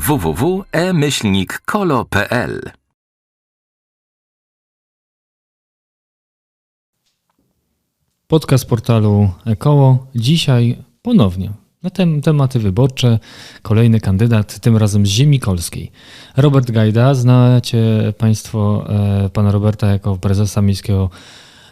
www.e-kolo.pl Podcast portalu Ekoło. Dzisiaj ponownie na tem tematy wyborcze. Kolejny kandydat, tym razem z ziemi kolskiej. Robert Gajda. Znacie Państwo e, pana Roberta jako prezesa miejskiego,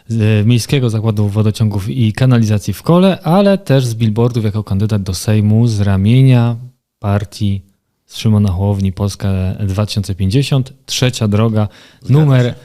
e, Miejskiego Zakładu Wodociągów i Kanalizacji w Kole, ale też z billboardów jako kandydat do Sejmu z ramienia partii z Szymona Hołowni Polska 2050. Trzecia droga, numer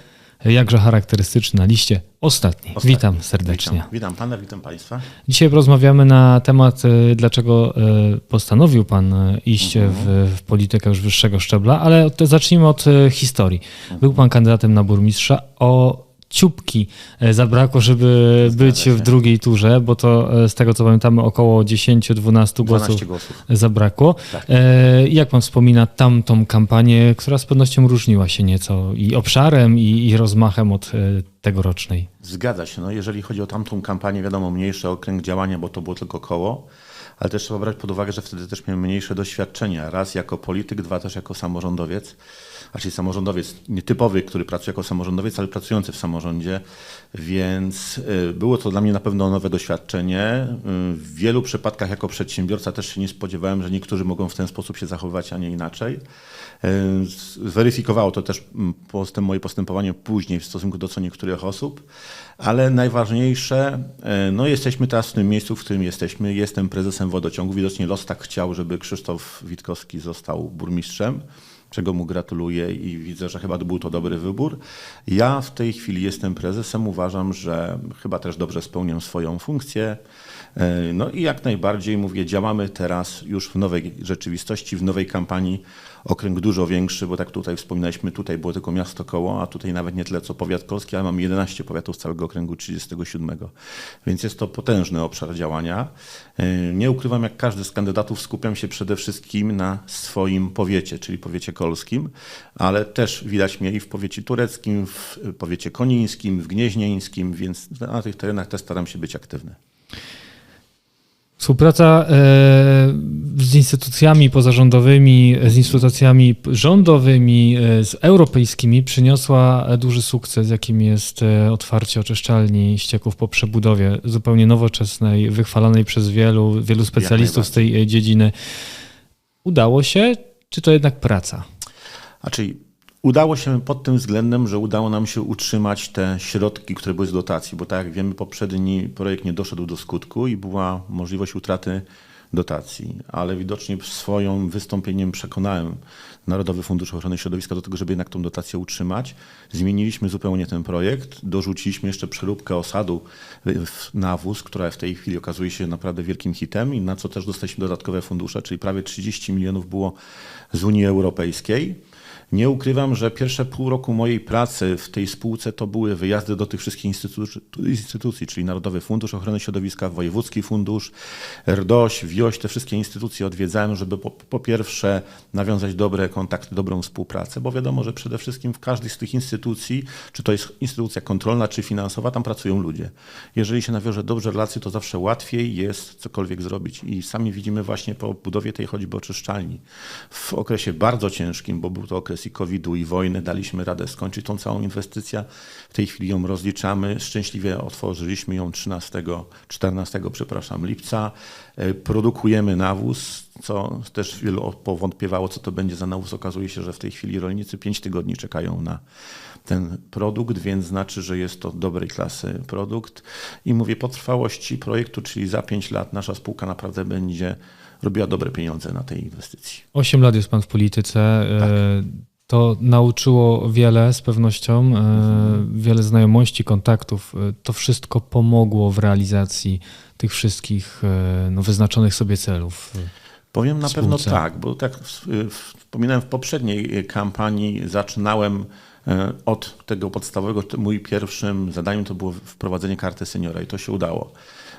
jakże charakterystyczny na liście. Ostatni. Ostatni. Witam serdecznie. Witam, witam pana, witam państwa. Dzisiaj porozmawiamy na temat, e, dlaczego e, postanowił Pan e, iść w, w politykę już wyższego szczebla, ale zacznijmy od historii. Był Pan kandydatem na burmistrza. O ciupki e, zabrakło, żeby być się. w drugiej turze, bo to e, z tego co pamiętamy około 10-12 głosów 12 głosów. zabrakło. Tak. E, Jak Pan wspomina tamtą kampanię, która z pewnością różniła się nieco i obszarem, i, i rozmachem od e, tegorocznej? Zgadza się. No, jeżeli chodzi o tamtą kampanię, wiadomo, mniejszy okręg działania, bo to było tylko koło, ale też trzeba brać pod uwagę, że wtedy też miałem mniejsze doświadczenia. Raz jako polityk, dwa też jako samorządowiec. Znaczy samorządowiec nietypowy, który pracuje jako samorządowiec, ale pracujący w samorządzie, więc y, było to dla mnie na pewno nowe doświadczenie. Y, W wielu przypadkach jako przedsiębiorca też się nie spodziewałem, że niektórzy mogą w ten sposób się zachowywać, a nie inaczej. Y, Zweryfikowało to też mm, postęp, moje postępowanie później w stosunku do co niektórych osób, ale najważniejsze, y, no jesteśmy teraz w tym miejscu, w którym jesteśmy. Jestem prezesem wodociągu. Widocznie los tak chciał, żeby Krzysztof Witkowski został burmistrzem czego mu gratuluję i widzę, że chyba był to dobry wybór. Ja w tej chwili jestem prezesem, uważam, że chyba też dobrze spełniam swoją funkcję. E, No i jak najbardziej mówię, działamy teraz już w nowej rzeczywistości, w nowej kampanii. Okręg dużo większy, bo tak tutaj wspominaliśmy, tutaj było tylko miasto koło, a tutaj nawet nie tyle co powiat kolski, ale mam 11 powiatów z całego okręgu 37. Więc jest to potężny obszar działania. E, Nie ukrywam, jak każdy z kandydatów skupiam się przede wszystkim na swoim powiecie, czyli powiecie kolskim, ale też widać mnie i w powiecie tureckim, w powiecie konińskim, w gnieźnieńskim, więc na tych terenach też staram się być aktywny. Współpraca e, z instytucjami pozarządowymi, z instytucjami rządowymi, e, z europejskimi przyniosła duży sukces, jakim jest e, otwarcie oczyszczalni ścieków po przebudowie zupełnie nowoczesnej, wychwalanej przez wielu, wielu specjalistów z tej dziedziny. Udało się, czy to jednak praca? Czyli udało się pod tym względem, że udało nam się utrzymać te środki, które były z dotacji, bo tak jak wiemy, poprzedni projekt nie doszedł do skutku i była możliwość utraty dotacji, ale widocznie swoim wystąpieniem przekonałem Narodowy Fundusz Ochrony Środowiska do tego, żeby jednak tą dotację utrzymać. Zmieniliśmy zupełnie ten projekt, dorzuciliśmy jeszcze przeróbkę osadu w nawóz, która w tej chwili okazuje się naprawdę wielkim hitem i na co też dostaliśmy dodatkowe fundusze, czyli prawie 30 milionów było z Unii Europejskiej. Nie ukrywam, że pierwsze pół roku mojej pracy w tej spółce to były wyjazdy do tych wszystkich instytucji, instytucji czyli Narodowy Fundusz Ochrony Środowiska, Wojewódzki Fundusz, RDOŚ, WIOŚ, te wszystkie instytucje odwiedzałem, żeby po, po pierwsze nawiązać dobre kontakty, dobrą współpracę, bo wiadomo, że przede wszystkim w każdej z tych instytucji, czy to jest instytucja kontrolna, czy finansowa, tam pracują ludzie. Jeżeli się nawiąże dobrze relacje, to zawsze łatwiej jest cokolwiek zrobić i sami widzimy właśnie po budowie tej choćby oczyszczalni. W okresie bardzo ciężkim, bo był to okres i COVID-u, i wojny, daliśmy radę skończyć tą całą inwestycję. W tej chwili ją rozliczamy. Szczęśliwie otworzyliśmy ją 13, 14, przepraszam, lipca. E, Produkujemy nawóz, co też wielu powątpiewało, co to będzie za nawóz. Okazuje się, że w tej chwili rolnicy 5 tygodni czekają na ten produkt, więc znaczy, że jest to dobrej klasy produkt. I mówię, po trwałości projektu, czyli za 5 lat nasza spółka naprawdę będzie robiła dobre pieniądze na tej inwestycji. Osiem lat jest pan w polityce. e, To nauczyło wiele z pewnością, e, wiele znajomości, kontaktów. E, To wszystko pomogło w realizacji tych wszystkich e, no, wyznaczonych sobie celów. Powiem na pewno tak, bo tak wspominałem w poprzedniej kampanii, zaczynałem od tego podstawowego, mój pierwszym zadaniem to było wprowadzenie karty seniora i to się udało.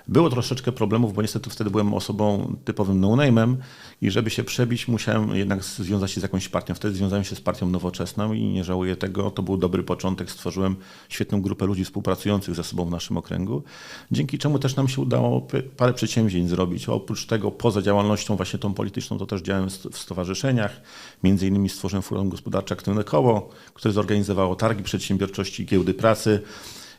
Było troszeczkę problemów, bo niestety wtedy byłem osobą typowym no-name'em i żeby się przebić, musiałem jednak związać się z jakąś partią. Wtedy związałem się z partią nowoczesną i nie żałuję tego. To był dobry początek. Stworzyłem świetną grupę ludzi współpracujących ze sobą w naszym okręgu, dzięki czemu też nam się udało parę przedsięwzięć zrobić. Oprócz tego, poza działalnością właśnie tą polityczną, to też działałem w stowarzyszeniach. Między innymi stworzyłem Forum Gospodarcze Aktywne Koło, które zorganizowało targi przedsiębiorczości i giełdy pracy.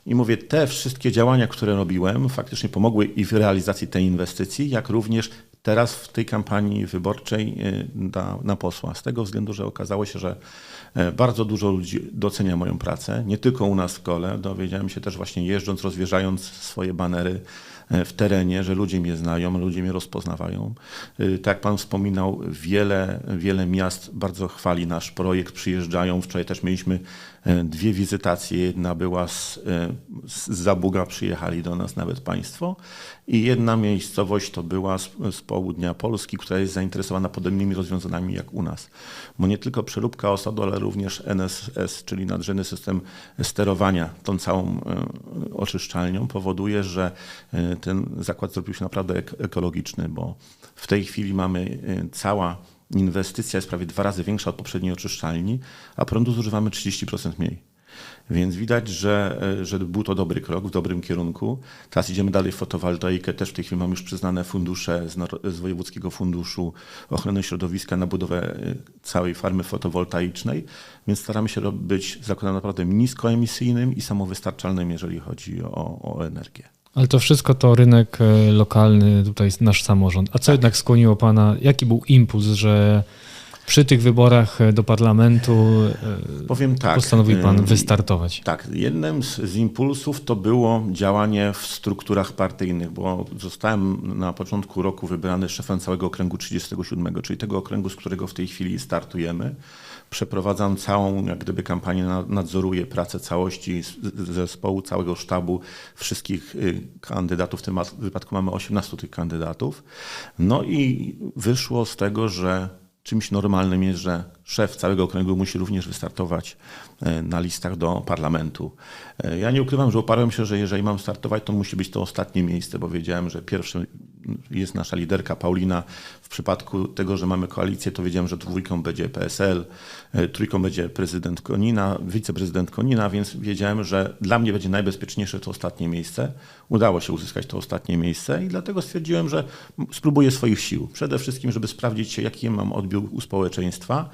I mówię, te wszystkie działania, które robiłem, faktycznie pomogły i w realizacji tej inwestycji, jak również teraz w tej kampanii wyborczej y, na, na posła. Z tego względu, że okazało się, że e, bardzo dużo ludzi docenia moją pracę, nie tylko u nas w kole. Dowiedziałem się też właśnie jeżdżąc, rozwieżając swoje banery e, w terenie, że ludzie mnie znają, ludzie mnie rozpoznawają. Tak jak Pan wspominał, wiele, wiele miast bardzo chwali nasz projekt, przyjeżdżają. Wczoraj też mieliśmy E, dwie wizytacje. Jedna była z, e, z Zabuga, przyjechali do nas nawet państwo. I jedna miejscowość to była z, z południa Polski, która jest zainteresowana podobnymi rozwiązaniami jak u nas. Bo nie tylko przeróbka osadu, ale również NSS, czyli nadrzędny system sterowania tą całą e, oczyszczalnią powoduje, że ten zakład zrobił się naprawdę ekologiczny, bo w tej chwili mamy cała inwestycja jest prawie dwa razy większa od poprzedniej oczyszczalni, a prądu zużywamy 30% mniej. Więc widać, że, że był to dobry krok w dobrym kierunku. Teraz idziemy dalej w fotowoltaikę. Też w tej chwili mamy już przyznane fundusze z, z Wojewódzkiego Funduszu Ochrony Środowiska na budowę y, całej farmy fotowoltaicznej. Więc staramy się być zakładem naprawdę niskoemisyjnym i samowystarczalnym, jeżeli chodzi o, o energię. Ale to wszystko to rynek e, lokalny, tutaj nasz samorząd. A co tak. jednak skłoniło Pana, jaki był impuls, że przy tych wyborach e, do parlamentu e, Powiem tak, postanowił Pan wystartować? Tak, jednym z, z, impulsów to było działanie w strukturach partyjnych, bo zostałem na początku roku wybrany szefem całego okręgu 37, czyli tego okręgu, z którego w tej chwili startujemy przeprowadzam całą, jak gdyby kampanię, nadzoruję pracę całości zespołu, całego sztabu, wszystkich y, kandydatów. W tym wypadku mamy 18 tych kandydatów. No i wyszło z tego, że czymś normalnym jest, że szef całego okręgu musi również wystartować e, na listach do parlamentu. E, ja nie ukrywam, że oparłem się, że jeżeli mam startować, to musi być to ostatnie miejsce, bo wiedziałem, że pierwszy jest nasza liderka Paulina. W przypadku tego, że mamy koalicję, to wiedziałem, że dwójką będzie PSL, e, trójką będzie prezydent Konina, wiceprezydent Konina, więc wiedziałem, że dla mnie będzie najbezpieczniejsze to ostatnie miejsce. Udało się uzyskać to ostatnie miejsce i dlatego stwierdziłem, że spróbuję swoich sił. Przede wszystkim, żeby sprawdzić, jaki mam odbiór u społeczeństwa.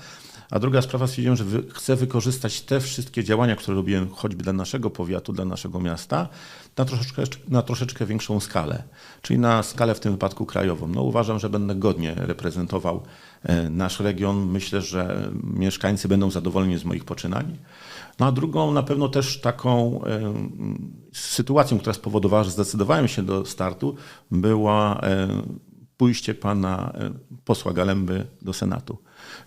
A druga sprawa stwierdziłem, że chcę wykorzystać te wszystkie działania, które robiłem choćby dla naszego powiatu, dla naszego miasta, na troszeczkę, na troszeczkę większą skalę, czyli na skalę w tym wypadku krajową. No, uważam, że będę godnie reprezentował e, nasz region. Myślę, że mieszkańcy będą zadowoleni z moich poczynań. No a drugą na pewno też taką e, sytuacją, która spowodowała, że zdecydowałem się do startu, była e, pójście pana posła Galemby do Senatu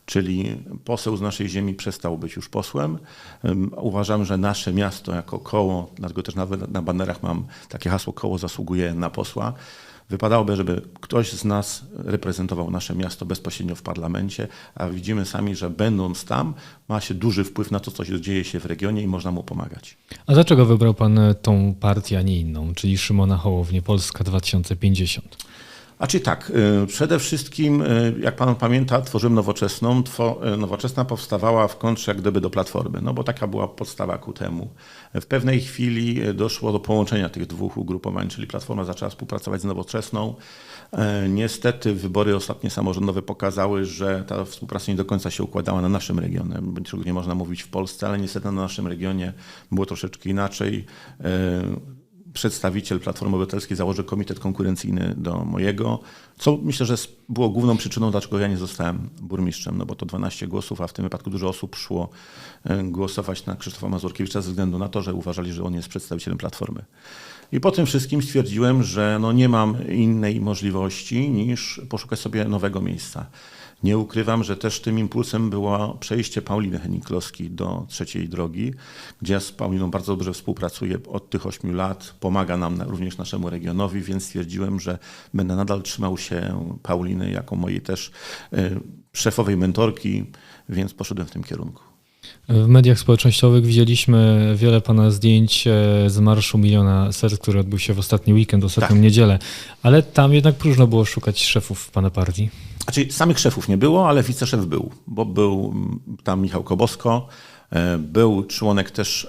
czyli poseł z naszej ziemi przestał być już posłem. Uważam, że nasze miasto jako koło, dlatego też nawet na banerach mam takie hasło koło zasługuje na posła. Wypadałoby, żeby ktoś z nas reprezentował nasze miasto bezpośrednio w parlamencie, a widzimy sami, że będąc tam, ma się duży wpływ na to, co się dzieje się w regionie i można mu pomagać. A dlaczego wybrał pan tą partię, a nie inną, czyli Szymona Hołownię, Polska 2050? A czy tak, y, przede wszystkim, y, jak pan pamięta, tworzyłem nowoczesną. Y, nowoczesna powstawała w kontrze jak gdyby do Platformy, no bo taka była podstawa ku temu. W pewnej chwili doszło do połączenia tych dwóch ugrupowań, czyli Platforma zaczęła współpracować z nowoczesną. Niestety wybory ostatnie samorządowe pokazały, że ta współpraca nie do końca się układała na naszym regionie. Nie można mówić w Polsce, ale niestety na naszym regionie było troszeczkę inaczej przedstawiciel Platformy Obywatelskiej założył komitet konkurencyjny do mojego, co myślę, że było główną przyczyną, dlaczego ja nie zostałem burmistrzem, no bo to 12 głosów, a w tym wypadku dużo osób szło e, głosować na Krzysztofa Mazurkiewicza ze względu na to, że uważali, że on jest przedstawicielem Platformy. I po tym wszystkim stwierdziłem, że no nie mam innej możliwości niż poszukać sobie nowego miejsca. Nie ukrywam, że też tym impulsem było przejście Pauliny Heniklowskiej do trzeciej drogi, gdzie ja z Pauliną bardzo dobrze współpracuję od tych ośmiu lat, pomaga nam również naszemu regionowi, więc stwierdziłem, że będę nadal trzymał się Pauliny jako mojej też e, szefowej mentorki, więc poszedłem w tym kierunku. W mediach społecznościowych widzieliśmy wiele pana zdjęć e, z Marszu Miliona Serc, który odbył się w ostatni weekend, ostatnią Tak. niedzielę, ale tam jednak próżno było szukać szefów pana partii. Znaczy, samych szefów nie było, ale wiceszef był, bo był mm, tam Michał Kobosko, e, był członek też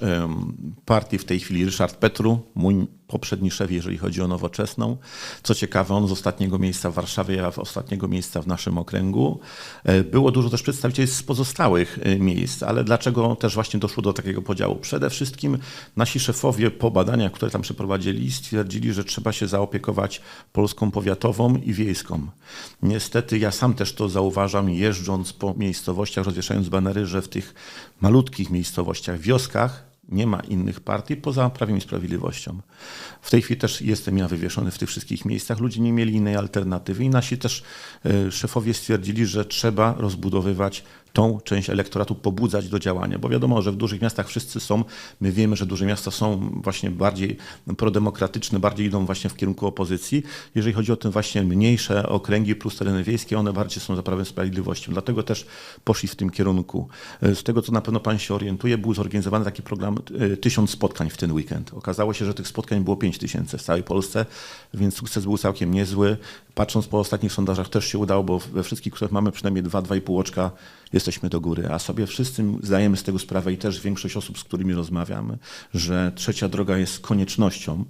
partii w tej chwili Ryszard Petru, mój poprzedni szef, jeżeli chodzi o nowoczesną. Co ciekawe, on z ostatniego miejsca w Warszawie, a z ostatniego miejsca w naszym okręgu. E, Było dużo też przedstawicieli z pozostałych e, miejsc, ale dlaczego też właśnie doszło do takiego podziału? Przede wszystkim nasi szefowie po badaniach, które tam przeprowadzili, stwierdzili, że trzeba się zaopiekować Polską powiatową i wiejską. Niestety ja sam też to zauważam, jeżdżąc po miejscowościach, rozwieszając banery, że w tych malutkich miejscowościach, wioskach nie ma innych partii poza Prawem i Sprawiedliwością. W tej chwili też jestem ja wywieszony w tych wszystkich miejscach. Ludzie nie mieli innej alternatywy i nasi też e, szefowie stwierdzili, że trzeba rozbudowywać tą część elektoratu, pobudzać do działania, bo wiadomo, że w dużych miastach wszyscy są, my wiemy, że duże miasta są właśnie bardziej prodemokratyczne, bardziej idą właśnie w kierunku opozycji. Jeżeli chodzi o te właśnie mniejsze okręgi plus tereny wiejskie, one bardziej są za Prawem i Sprawiedliwością. Dlatego też poszli w tym kierunku. Z tego, co na pewno Pan się orientuje, był zorganizowany taki program e, tysiąc spotkań w ten weekend. Okazało się, że tych spotkań było pięć tysięcy w całej Polsce, więc sukces był całkiem niezły. Patrząc po ostatnich sondażach też się udało, bo we wszystkich, które mamy przynajmniej 2-2,5 oczka, jesteśmy do góry. A sobie wszyscy zdajemy z tego sprawę i też większość osób, z którymi rozmawiamy, że trzecia droga jest koniecznością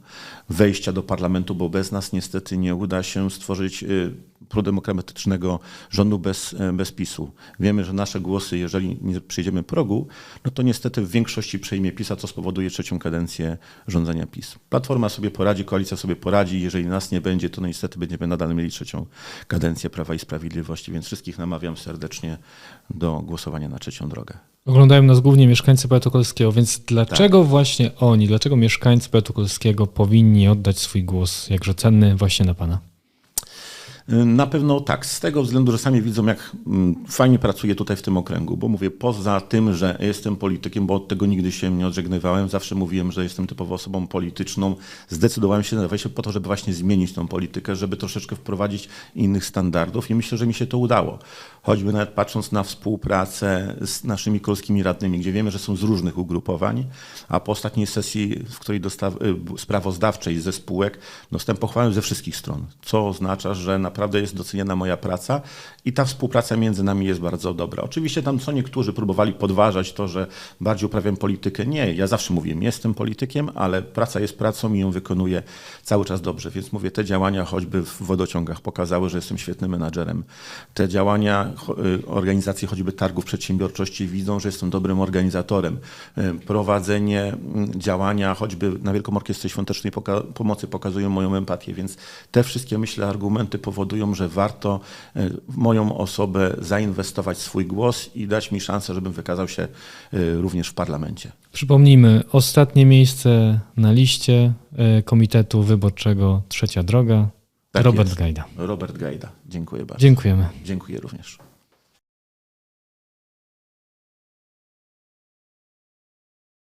wejścia do parlamentu, bo bez nas niestety nie uda się stworzyć y, prodemokratycznego rządu bez, e, bez PiSu. Wiemy, że nasze głosy, jeżeli nie przejdziemy progu, no to niestety w większości przejmie PiS, a co spowoduje trzecią kadencję rządzenia PiS. Platforma sobie poradzi, koalicja sobie poradzi. Jeżeli nas nie będzie, to niestety będziemy nadal mieli trzecią kadencję Prawa i Sprawiedliwości, więc wszystkich namawiam serdecznie do głosowania na trzecią drogę. Oglądają nas głównie mieszkańcy powiatu kolskiego, więc dlaczego właśnie oni, dlaczego mieszkańcy powiatu kolskiego powinni oddać swój głos, jakże cenny, właśnie na pana? Na pewno tak, z tego względu, że sami widzą, jak mm, fajnie pracuję tutaj w tym okręgu, bo mówię, poza tym, że jestem politykiem, bo od tego nigdy się nie odżegnywałem, zawsze mówiłem, że jestem typowo osobą polityczną, zdecydowałem się na wejście po to, żeby właśnie zmienić tą politykę, żeby troszeczkę wprowadzić innych standardów i myślę, że mi się to udało. Choćby nawet patrząc na współpracę z naszymi polskimi radnymi, gdzie wiemy, że są z różnych ugrupowań, a po ostatniej sesji, w której y, sprawozdawczej ze spółek, dostałem pochwałę ze wszystkich stron, co oznacza, że naprawdę jest doceniana moja praca i ta współpraca między nami jest bardzo dobra. Oczywiście tam co niektórzy próbowali podważać to, że bardziej uprawiam politykę. Nie, ja zawsze mówiłem, jestem politykiem, ale praca jest pracą i ją wykonuję cały czas dobrze. Więc mówię, te działania choćby w wodociągach pokazały, że jestem świetnym menadżerem. Te działania y, organizacji choćby targów przedsiębiorczości widzą, że jestem dobrym organizatorem. Y, Prowadzenie mm, działania choćby na Wielką Orkiestrę Świątecznej Pomocy pokazują moją empatię, więc te wszystkie, myślę, argumenty powodują, że warto w moją osobę zainwestować swój głos i dać mi szansę, żebym wykazał się y, również w parlamencie. Przypomnijmy, ostatnie miejsce na liście e, Komitetu Wyborczego Trzecia Droga, Tak Robert jest. Gajda. Robert Gajda. Dziękuję bardzo. Dziękujemy. Dziękuję również.